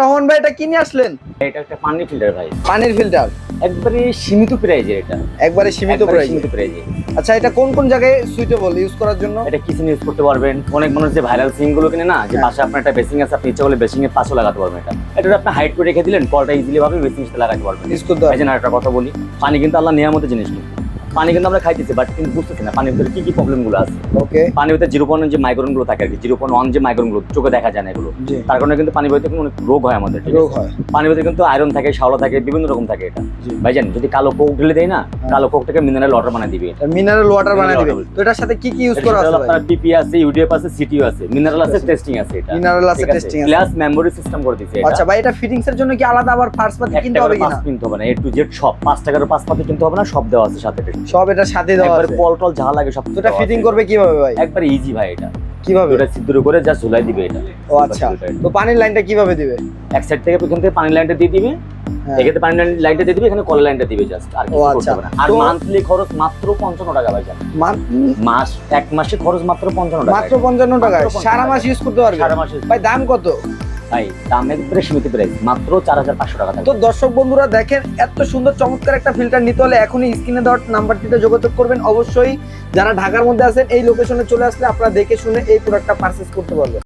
রহমান ভাই এটা কিনে আসলেন? এটা একটা পানি ফিল্টার ভাই। পানির ফিল্টার একবারে সীমিত প্রাইজে এটা। একবারে সীমিত প্রাইজে আচ্ছা এটা কোন কোন জায়গায় সুইটেবল ইউজ করার জন্য? এটা কিচেন ইউজ করতে পারবেন। অনেক মানুষ যে ভাইরাল সিংগুলো কিনে না যে হ্যাঁ। পাশে আপনার একটা বেসিং আছে আপনি ইচ্ছা করলে বেসিং এর পাশেও লাগাতে পারবেন এটা। এটা আপনি হাইট করে রেখে দিলেন কলটা ইজিলি ভাবে বেসিং সাথে লাগাতে পারবেন। ইউজ করতে পারবেন একটা কথা বলি পানি কিন্তু আল্লাহ নিয়ামতের জিনিস কিন্তু। পানি কিন্তু আমরা খাইতেছি বাট কিন্তু বুঝতেছি না পানির ভিতরে কি কি প্রবলেমগুলো আছে। ওকে পানির ভিতরে জিরো পয়েন্ট যে মাইক্রোনগুলো থাকে আর কি জিরো পয়েন্ট ওয়ান যে মাইক্রোনগুলো চোখে দেখা যায় না এগুলো। তার কারণে কিন্তু পানির ভিতরে অনেক রোগ হয় আমাদের রোগ হয়। পানির ভিতরে কিন্তু আয়রন থাকে শাওলা থাকে বিভিন্ন রকম থাকে এটা। জি। ভাইজান যদি কালো কোক ঢেলে দেয় না কালো কোকটাকে মিনারেল ওয়াটার বানিয়ে দিবে এটা। মিনারেল ওয়াটার বানিয়ে দিবে। তো এটার সাথে কি কি ইউজ করা আছে ভাই আপনার বিপি আছে ইউডিএফ আছে সিটিও আছে মিনারেল আছে। টেস্টিং আছে এটা। মিনারেল আছে টেস্টিং আছে? প্লাস মেমোরি সিস্টেম করে এটা। আচ্ছা ভাই এটা ফিটিংস এর জন্য কি আলাদা আবার পার্টস পাতি কিনতে হবে কিনা? কিনতে হবে না এ টু জেড সব। পাঁচ টাকার পাঁচ পাতি কিনতে হবে না সব দেওয়া আছে সাথে। সব এটার সাথে দেওয়া একবার আছে। পল টল যা লাগে সব এটা ফিটিং করবে কীভাবে ভাই? একবার ইজি ভাই এটা। কীভাবে? দুটা সিদ্ধুর করে যা ঝুলাই দিবে এটা। ও আচ্ছা। তো পানির লাইনটা কীভাবে দিবে? এক সাইড থেকে প্রথম থেকে পানি লাইনটা দিয়ে দিবে। হ্যাঁ। এক্ষেত্রে পানি লাইনটা দিয়ে দিবে এখানে কলের লাইনটা দিবে জাস্ট আর কিছু আচ্ছা। করতে হবে না। আর মান্থলি খরচ মাত্র পঞ্চান্ন টাকা ভাই মাস এক মাসে খরচ মাত্র পঞ্চান্ন টাকা। মাত্র পঞ্চান্ন টাকা সারা মাস ইউজ করতে পারবে? সারা মাসে ভাই দাম কত? ভাই, দামের উপরে সীমিত প্রাইস মাত্র চার হাজার পাঁচশো টাকা তো দর্শক বন্ধুরা, দেখেন, এত সুন্দর চমৎকার একটা ফিল্টার নিতে হলে এখনই স্ক্রিনে দেওয়ার নাম্বারটিতে যোগাযোগ করবেন। অবশ্যই যারা ঢাকার মধ্যে আছেন, এই লোকেশনে চলে আসলে আপনারা দেখে শুনে এই প্রোডাক্টটা পারচেস করতে পারবেন।